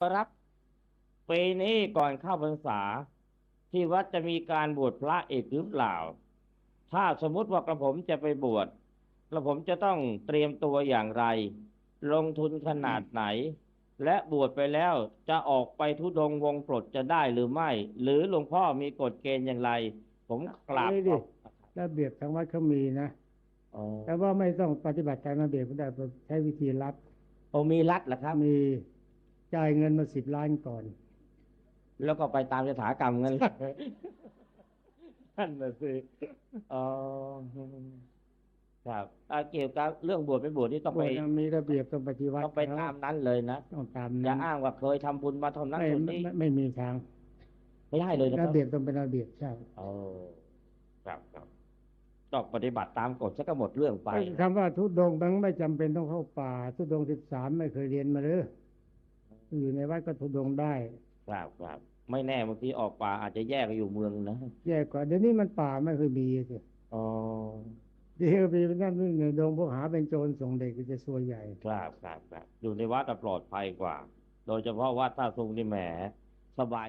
ครับปีนี้ก่อนเข้าพรรษา ที่วัดจะมีการบวชพระอีกหรือเปล่า ถ้าสมมุติว่ากระผมจะไปบวชกระผมจะต้องเตรียมตัวอย่างไร ลงทุนขนาดไหน และบวชไปแล้วจะออกไปทุดงค์วงปลดจะได้หรือไม่ หรือหลวงพ่อมีกฎเกณฑ์อย่างไร ผมกราบนี่ดิขอบระเบียบทางวัดเขามีนะอ๋อแต่ว่าไม่ต้องปฏิบัติตามระเบียบก็ได้ใช้วิธีรับโอมีรัดเหรอครับมี จ่ายเงินมาสิบล้านก่อน แล้วก็ไปตามยถากรรมงั้นนั่นน่ะสิอ๋อครับอ่าเกี่ยวกับเรื่องบวชไม่บวชนี่ต้องบไปวชมีระเบียบต้องปฏิวัติต้องไปตามนั้นเลยนะต้องตามอย่านั้นอ้างว่าเคยทำบุญมาเท่านั้นไม่เท่าไม่นี้ไม่ไม่มีทาง ไม่ได้เลยนะครัระบเบียบต้องเป็นระเบียบใช่โอ้ครับครับต้องปฏิบัติตามกฎซะก็หมดเรื่องไปคำว่าทุดงค์มันไม่จำเป็นต้องเข้าป่า ทุดงสิบสามไม่เคยเรียนมาเลย อยู่ในวัดก็ทุดงค์ได้ครับครับไม่แน่บางทีออกป่าอาจจะแยกไปอยู่เมืองนะแย่กว่าเดี๋ยวนี้มันป่าไม่เคยมีสิอ๋อเดี๋ยวมีนั่นนี่ในดงพวกหาเป็นโจรส่งเด็กก็จะซวยใหญ่ครับครับครับอยู่ในวัดจะปลอดภัยกว่า โดยเฉพาะวัดท่าซุงนี่แหมสบาย